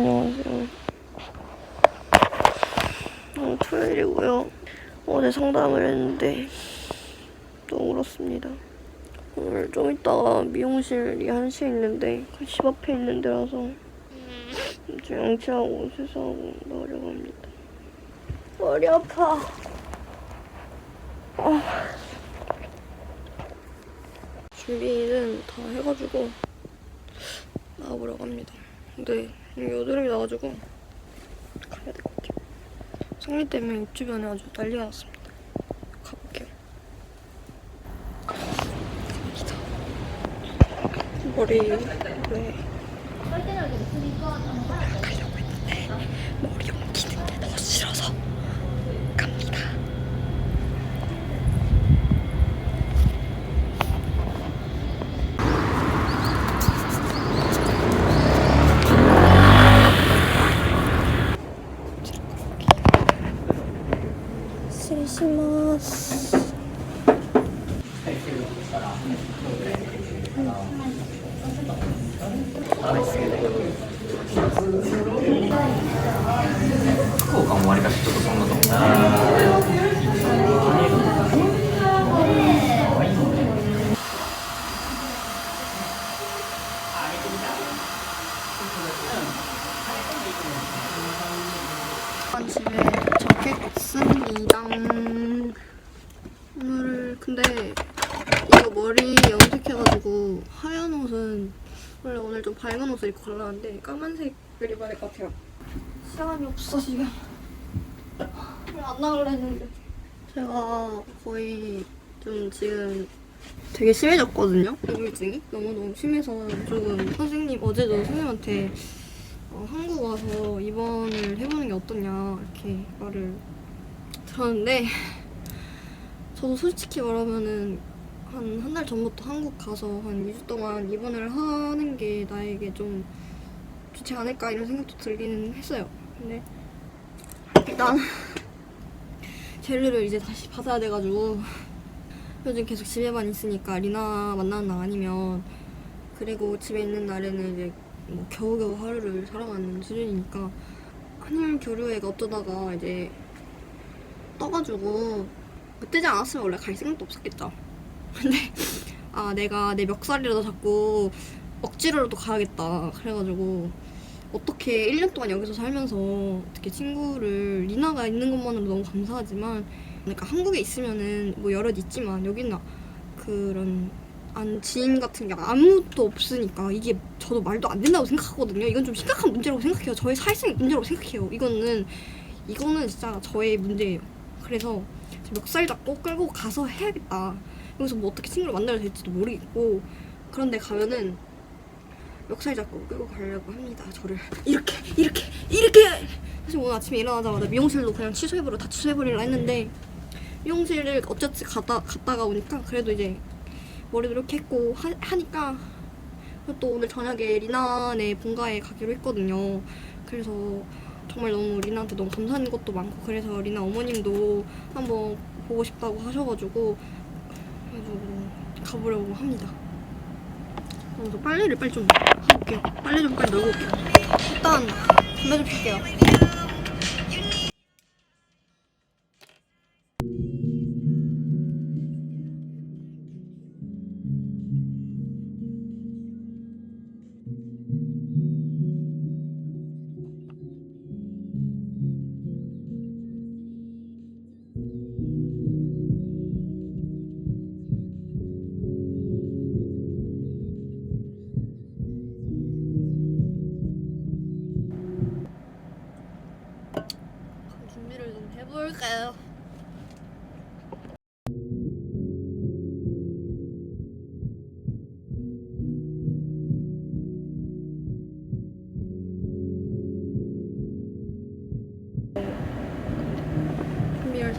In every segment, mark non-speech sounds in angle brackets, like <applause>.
안녕하세요. 오늘 토요일이고요. 어제 상담을 했는데 너무 울었습니다. 오늘 좀 이따가 미용실이 1시에 있는데 그집 앞에 있는 데라서 좀 양치하고 세수하고 나오려고 합니다. 머리 아파. 아. 준비는 다 해가지고 나와보려고 합니다. 근데 여드름이 나가지고 가야 될 것 같아요. 생리 때문에 입 주변에 아주 난리가 났습니다. 가볼게요. 갑니다. 머리 왜 가려고 했는데 머리 옮기는 게 너무 싫어서 가려는데 까만색을 입어야 될것 같아요. 시간이 없어 지금. 안 나갈라 했는데. 제가 거의 좀 지금 되게 심해졌거든요. 우울증이 너무너무 심해서 조금 선생님 어제도 선생님한테 어, 한국 와서 입원을 해보는 게 어떠냐 이렇게 말을 들었는데 저도 솔직히 말하면은 한 한 달 전부터 한국 가서 한 2주 동안 입원을 하는 게 나에게 좀 좋지 않을까 이런 생각도 들기는 했어요. 근데 일단 젤리를 이제 다시 받아야 돼가지고 요즘 계속 집에만 있으니까 리나 만나는 날 아니면 그리고 집에 있는 날에는 이제 뭐 겨우겨우 하루를 살아가는 수준이니까 한일 교류회가 어쩌다가 이제 떠가지고 그 뜨지 않았으면 원래 갈 생각도 없었겠죠. 근데 아 내가 내 멱살이라도 자꾸 억지로라도 가야겠다. 그래가지고 어떻게 1년 동안 여기서 살면서 어떻게 친구를 리나가 있는 것만으로 너무 감사하지만 그러니까 한국에 있으면은 뭐 여럿 있지만 여기는 그런 안 지인 같은 게 아무도 없으니까 이게 저도 말도 안 된다고 생각하거든요. 이건 좀 심각한 문제라고 생각해요. 저의 사회성의 문제라고 생각해요. 이거는 이거는 진짜 저의 문제예요. 그래서 멱살 잡고 끌고 가서 해야겠다. 여기서 뭐 어떻게 친구를 만나야 될지도 모르겠고 그런데 가면은 멱살 잡고 끌고 가려고 합니다. 저를 이렇게 이렇게 이렇게 사실 오늘 아침에 일어나자마자 미용실도 그냥 취소해버려 다 취소해버리려 했는데 미용실을 어쨌든 갔다 갔다가 오니까 그래도 이제 머리도 이렇게 했고 하, 하니까 또 오늘 저녁에 리나네 본가에 가기로 했거든요. 그래서 정말 너무 리나한테 너무 감사한 것도 많고 그래서 리나 어머님도 한번 보고 싶다고 하셔가지고 가보려고 합니다. 그래서 빨래를 빨리 좀 올게요. 빨래 좀 빨리 널고 올게요. 일단 담배 좀 필게요.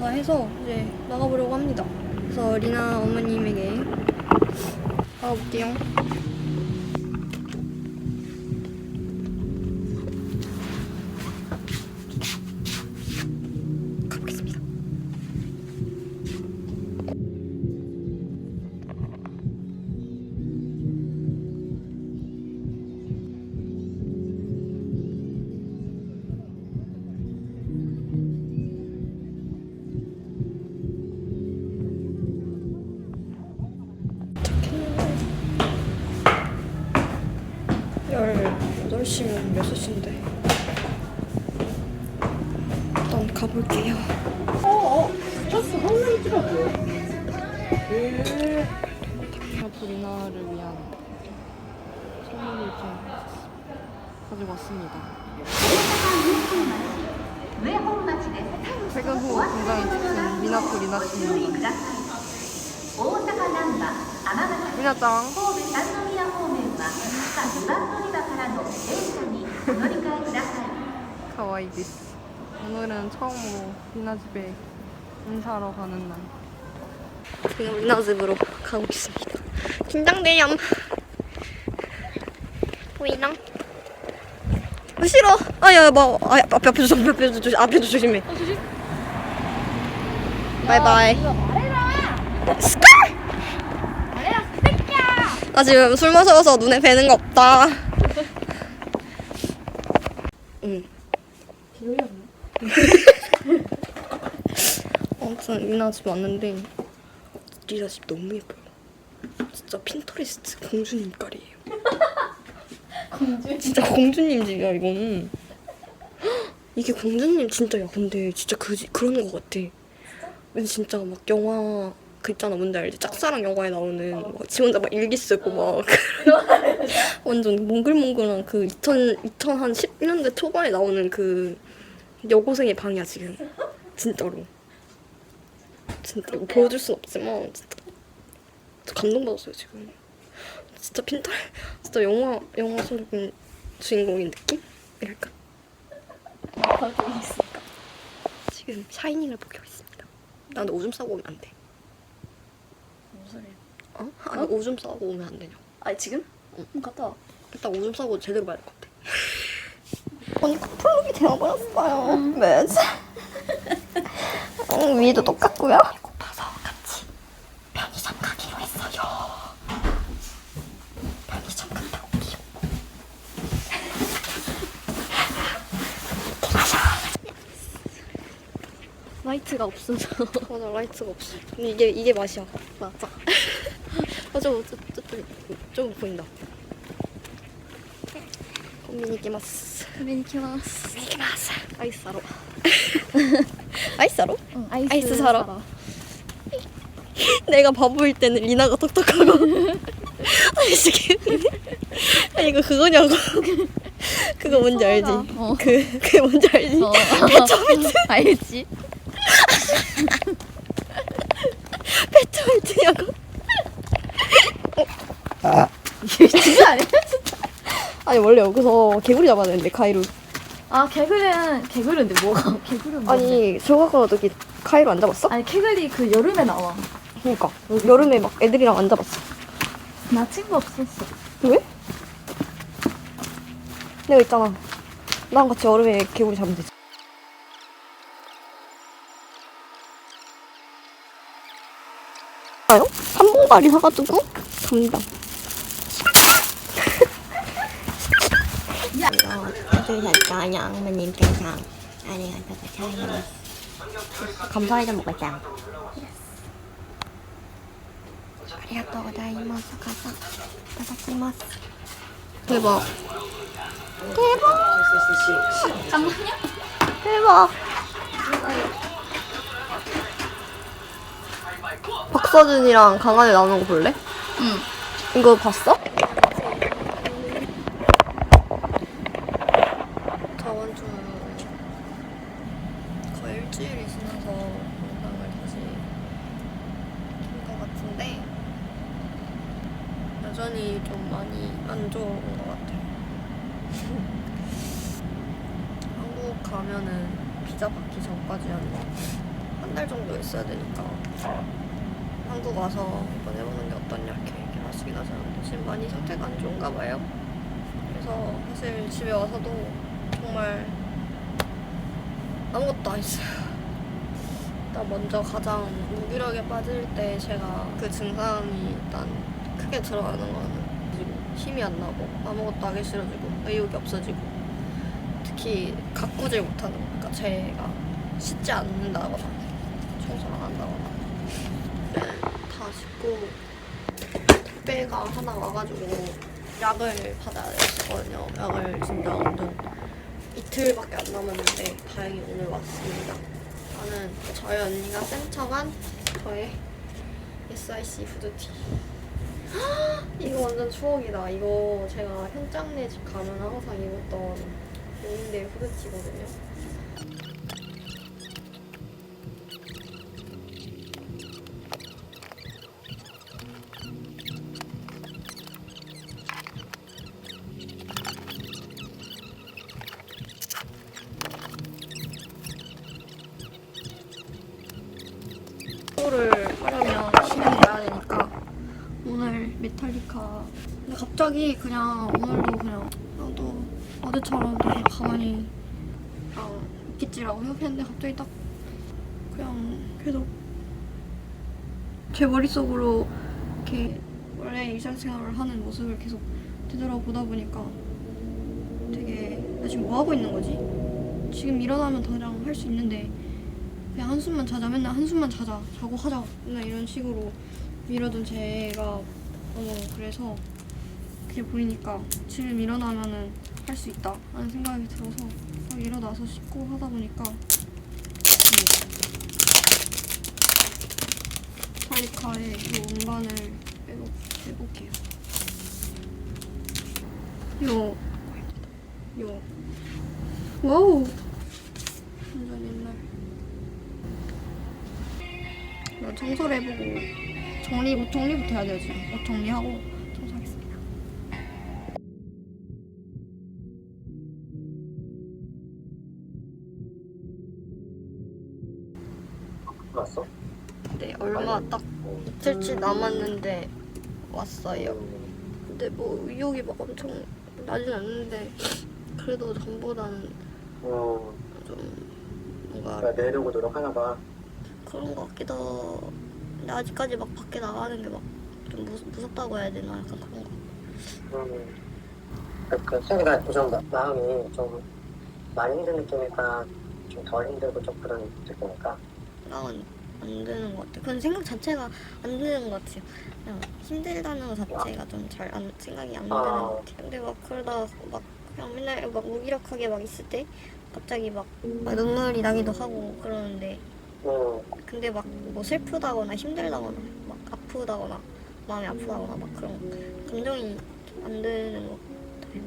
다 해서 이제 나가보려고 합니다. 그래서 리나 어머님에게 가볼게요. 10시면 6시인데 일단 가볼게요. 어어 스타스 홈런 찍어. 브리나를 위한 선물을 좀 가지고 왔습니다. 퇴근 후 공장에 찍힌 미나코 리나씨입니다 미나짱. 가와이 디스. 오늘은 처음으로 리나 집에 인사하러 가는 날. 지금 리나 집으로 가고 있습니다. 긴장돼요. 보이랑? 어, 싫어. 아야 뭐 아, 앞에 앞에 조심 앞에 조심 앞에 조심해. 바이바이. 스컬! 나 지금 술 마셔서 눈에 뵈는 거 없다. 응. 아무튼 리나 집 왔는데 리나 집 너무 예뻐요. 진짜 핀터레스트 공주님 깔이에요. <laughs> 공주? 진짜 공주님 집이야 이거는. 헉, 이게 공주님 진짜야. 근데 진짜 그 그런 거 같아. 왠지 진짜 막 영화 그 있잖아 뭔지 알지? 짝사랑 영화에 나오는 막지 혼자 막 일기 쓰고 막 <laughs> 완전 몽글몽글한 그 2000, 2010년대 초반에 나오는 그 여고생의 방이야 지금 진짜로 진짜 이거 보여줄 순 없지만 진짜 저 감동받았어요 지금. 진짜 핀탈? <laughs> 진짜 영화 영화 속의 주인공인 느낌이랄까? 지금 샤이닝을 보고 있습니다. 나 근데 오줌 싸고 오면 안 돼. 무슨 소리야? 어? 아니 오줌 싸고 오면 안 되냐고. 아 지금? 응. 갔다 와. 일단 오줌 싸고 제대로 될것 같아. 언니 커플룩이 되어버렸어요. 매즈 응, 위도 똑같고요. 배고파서 같이 편의점 가기로 했어요. 편의점 갔다 올게요. 라이트가 없어서. 맞아 라이트가 없어. 근데 이게 이게 맛이야. 맞아. 어, 저, 저, 저, 저, 좀 보인다 아이스. 아이스 사러? 응, 아이스, 아이스 사러. 내가 바보일 때는 리나가 똑똑하고 아니 지금 아니 이거 그거냐고 그거 뭔지 알지? 어. 그 그게 뭔지 알지? 어. 배터민트 <laughs> 알지? <laughs> 배터민트냐고 이게 진짜 아니야? 아니 원래 여기서 개구리 잡아야 되는데 카이루 아 개구리는 개구리인데 뭐가? <laughs> 개구리는 뭔데? 아니 저거가 여기 카이루 안 잡았어? 아니 개구리 그 여름에 나와. 그러니까 여름에 막 애들이랑 안 잡았어 나 친구 없었어. 왜? 내가 있잖아 나랑 같이 여름에 개구리 잡으면 되지 아요? 한 봉다리 사가지고 갑니다 tôi thịt cho nhận mình niệm trang sàn ai đi anh thật chơi này không thôi cho một cái chàng ありがとうございます。お母さん、いただきます。 대박. 대박. 잠깐만요. 대박. 박서준이랑 강한에 나오는 거 볼래? 응. 이거 봤어? 있어야 되니까 한국 와서 한번 해보는 게 어떠냐 이렇게 하시긴 하셨는데 지금 많이 상태가 안 좋은가 봐요. 그래서 사실 집에 와서도 정말 아무것도 안 했어요. 일단 먼저 가장 무기력에 빠질 때 제가 그 증상이 일단 크게 들어가는 거는 힘이 안 나고 아무것도 하기 싫어지고 의욕이 없어지고 특히 가꾸질 못하는 거. 그러니까 제가 씻지 않는다거나 청소를 안 한다거나 다 씻고 택배가 하나 와가지고 약을 받아야 됐거든요. 약을 진짜 완전 이틀밖에 안 남았는데 다행히 오늘 왔습니다. 저는 저희 언니가 센척한 저의 SIC 후드티. <gasps> 이거 완전 추억이다. 이거 제가 현장 내 집 가면 항상 입었던 용인대 후드티거든요. 메탈리카 근데 갑자기 그냥 오늘도 그냥 나도 어제처럼 그냥 가만히 그냥 있겠지라고 생각했는데 갑자기 딱 그냥 계속 제 머릿속으로 이렇게 원래 일상생활을 하는 모습을 계속 되돌아보다 보니까 되게 나 지금 뭐 하고 있는 거지? 지금 일어나면 당장 할 수 있는데 그냥 한숨만 자자 맨날 한숨만 자자 자고 하자 맨날 이런 식으로 미뤄둔 제가 너무 그래서 그게 보이니까 지금 일어나면은 할 수 있다. 라는 생각이 들어서 막 일어나서 씻고 하다 보니까 탈리카의 이 운반을 빼고 해볼게요. 요, 요, 와우. 완전 옛날. 나 청소를 해보고 정리 옷 정리부터 해야 되지. 옷 정리하고 청소하겠습니다. 왔어? 네 얼마 딱 이틀치 남았는데 왔어요. 근데 뭐 의욕이 막 엄청 나진 않는데 그래도 전보다는 어, 좀 뭔가 나 내려고 노력하나 봐. 그런 것 같기도 근데 아직까지 막 밖에 나가는 게 막 좀 무섭다고 해야 되나 약간 그런 거 음, 그, 그, 수현이가 좀 마- 마음이 좀 많이 힘든 느낌일까, 좀 덜 힘들고 좀 그런 느낌일까? 생각은 안 드는 것 같아요. 그런 생각 자체가 안 드는 것 같아요. 그냥 힘들다는 것 자체가 좀 잘 안 생각이 안 드는 것 같아요. 근데 막 그러다 막 그냥 맨날 막 무기력하게 막 있을 때 갑자기 막, 막 눈물이 나기도 하고 그러는데 음, 근데 막 뭐 슬프다거나 힘들다거나 막 아프다거나 마음이 아프다거나 막 그런 감정이 안 드는 것 같아요.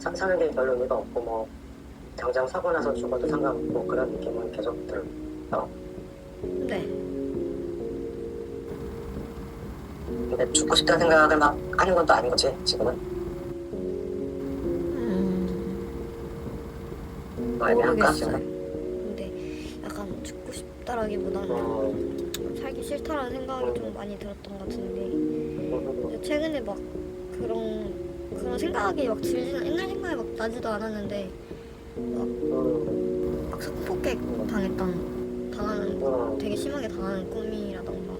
사, 사는 게 별로 의미가 없고, 뭐, 당장 사고 나서 죽어도 상관없고, 그런 느낌은 계속 들어. 네. 근데 죽고 싶다는 생각을 막 하는 건 또 아닌 거지, 지금은? 음, 뭐 애매한가, 모르겠어요. 지금? 음, 살기 싫다라는 생각이 좀 많이 들었던 것 같은데 최근에 막 그런 그런 생각이 막 들지는 옛날 생각이 막 나지도 않았는데 음, 막 성폭행 당했던 당하는 음. 되게 심하게 당하는 꿈이라던가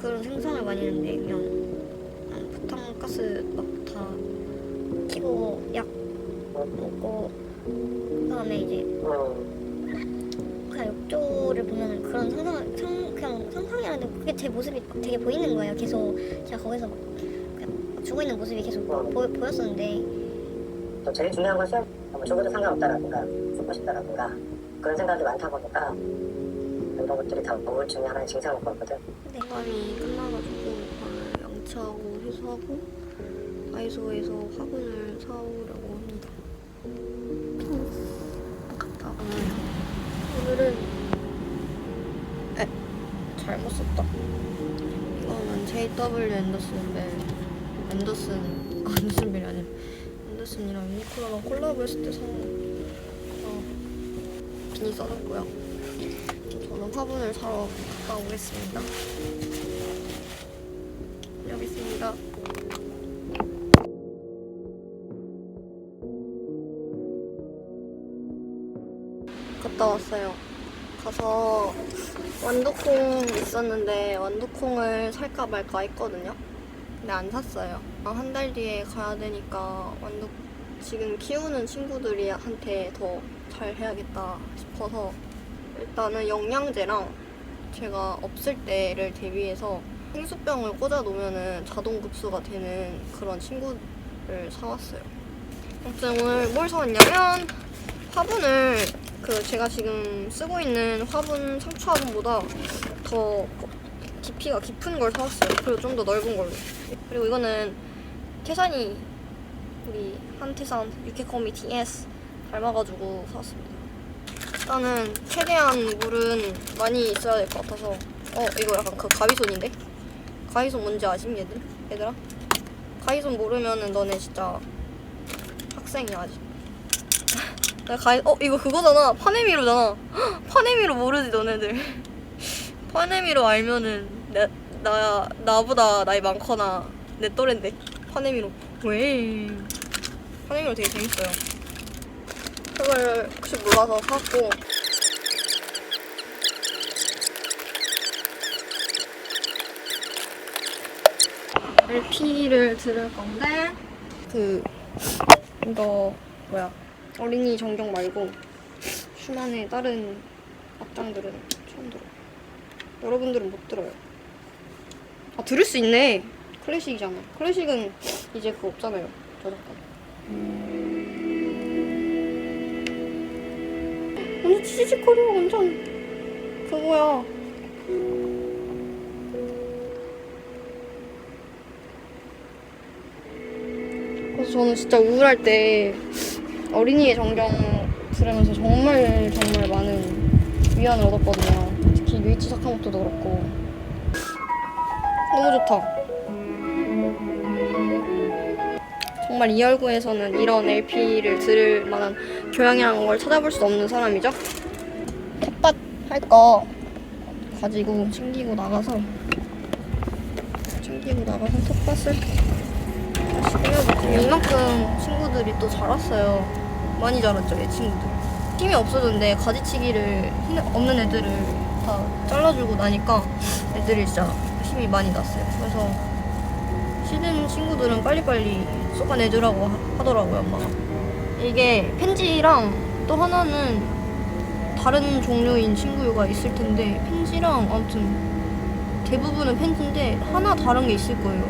그런 생각을 많이 했는데 그냥, 부탄가스 막다 키고 약 먹고 그다음에 이제 음, 그냥 욕조를 보면 그런 상상, 상, 그냥 상상이라는데 그게 제 모습이 막 되게 보이는 거예요. 계속 제가 거기서 그냥 죽어 있는 모습이 계속 보, 보였었는데 또 제일 중요한 것은 뭐 죽어도 상관없다라든가 죽고 싶다라든가 그런 생각이 많다 보니까 이런 것들이 다 우울증의 하나의 증상일 거거든. 냉감이 끝나가지고 오늘 양치하고 회수하고 아이소에서 화분을 사오려고 오늘은 에 잘못 썼다. 이거는 JW 앤더슨인데 앤더슨 아, 앤더슨벨이 아니라 앤더슨이랑 유니클로랑 콜라보했을 때 산 어, 비니 써놨고요. 저는 화분을 사러 갔다 오겠습니다. 갔다 왔어요. 가서 완두콩 있었는데 완두콩을 살까 말까 했거든요. 근데 안 샀어요. 한 달 뒤에 가야 되니까 완두 지금 키우는 친구들이한테 더 잘 해야겠다 싶어서 일단은 영양제랑 제가 없을 때를 대비해서 생수병을 꽂아 놓으면은 자동 급수가 되는 그런 친구를 사왔어요. 아무튼 오늘 뭘 사왔냐면 화분을 그 제가 지금 쓰고 있는 화분 상추 화분보다 더 깊이가 깊은 걸 사왔어요. 그리고 좀 더 넓은 걸로. 그리고 이거는 태산이 우리 한태산 유케코미 TS 닮아가지고 사왔습니다. 일단은 최대한 물은 많이 있어야 될 것 같아서 어 이거 약간 그 가위손인데? 가위손 뭔지 아심 얘들? 얘들아? 가위손 모르면은 너네 진짜 학생이야 아직 나 가위 어 이거 그거잖아. 파네미로잖아. 헉, <gasps> 파네미로 모르지 너네들. <laughs> 파네미로 알면은 내, 나 나보다 나이 많거나 내 또래인데. 파네미로. 왜? 파네미로 되게 재밌어요. 그걸 혹시 몰라서 샀고. LP를 들을 건데 그 이거 뭐야 어린이 정경 말고 슈만의 다른 악장들은 처음 들어. 여러분들은 못 들어요. 아 들을 수 있네. 클래식이잖아. 클래식은 이제 그거 없잖아요. 저작권. 완전 치지코리오 완전 그거야. 그래서 저는 진짜 우울할 때 어린이의 정경 들으면서 정말 정말 많은 위안을 얻었거든요. 특히 유이치 사카모토도 그렇고 너무 좋다. 정말 이 얼굴에서는 이런 LP를 들을 만한 교양이라는 걸 찾아볼 수 없는 사람이죠. 텃밭 할 거 가지고 챙기고 나가서 챙기고 나가서 텃밭을 다시 해야지. 이만큼 친구들이 또 자랐어요. 많이 자랐죠, 얘 친구들. 힘이 없어졌는데 가지치기를 힘 없는 애들을 다 잘라주고 나니까 애들이 진짜 힘이 많이 났어요. 그래서 시든 친구들은 빨리빨리 쏟아내주라고 하- 하더라고요, 엄마가. 이게 펜지랑 또 하나는 다른 종류인 친구가 있을 텐데 펜지랑 아무튼 대부분은 펜지인데 하나 다른 게 있을 거예요.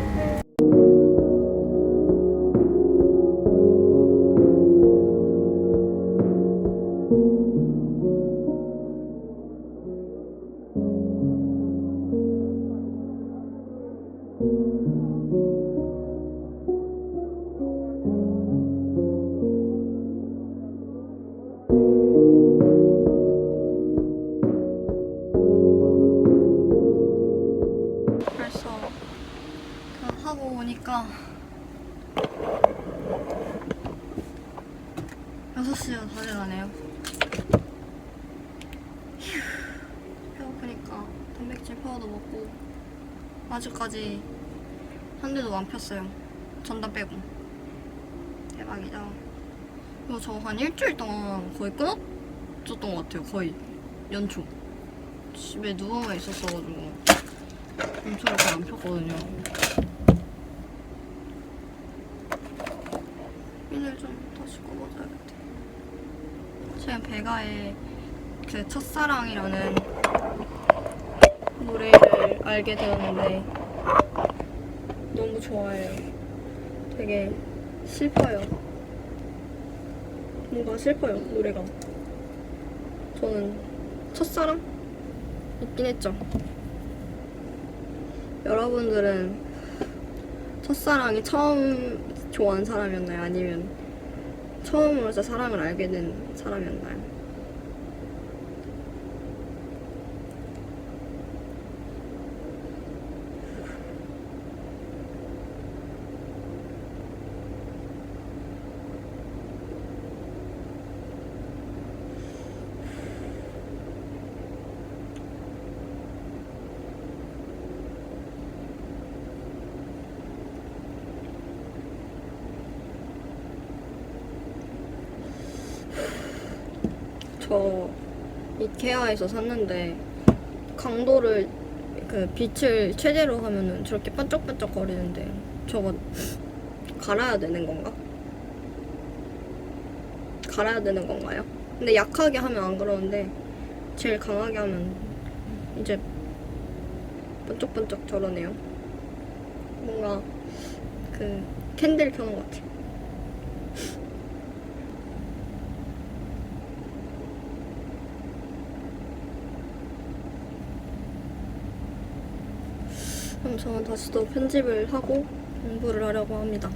폈어요. 전담 빼고. 대박이다 이거 저한 일주일 동안 거의 끊었었던 것 같아요. 거의 연초. 집에 누워만 있었어가지고 엄청 이렇게 안 폈거든요. 핀을 좀 다시 꼽아줘야겠다. 최근 베가의 그 첫사랑이라는 노래를 알게 되었는데 너무 좋아해요. 되게 슬퍼요. 뭔가 슬퍼요, 노래가. 저는 첫사랑? 있긴 했죠. 여러분들은 첫사랑이 처음 좋아하는 사람이었나요? 아니면 처음으로 진짜 사랑을 알게 된 사람이었나요? 저 이케아에서 샀는데 강도를 그 빛을 최대로 하면은 저렇게 반짝반짝 거리는데 저거 갈아야 되는 건가? 갈아야 되는 건가요? 근데 약하게 하면 안 그러는데 제일 강하게 하면 이제 번쩍번쩍 저러네요. 뭔가 그 캔들 켜는 것 같아. 그럼 저는 다시 또 편집을 하고 공부를 하려고 합니다.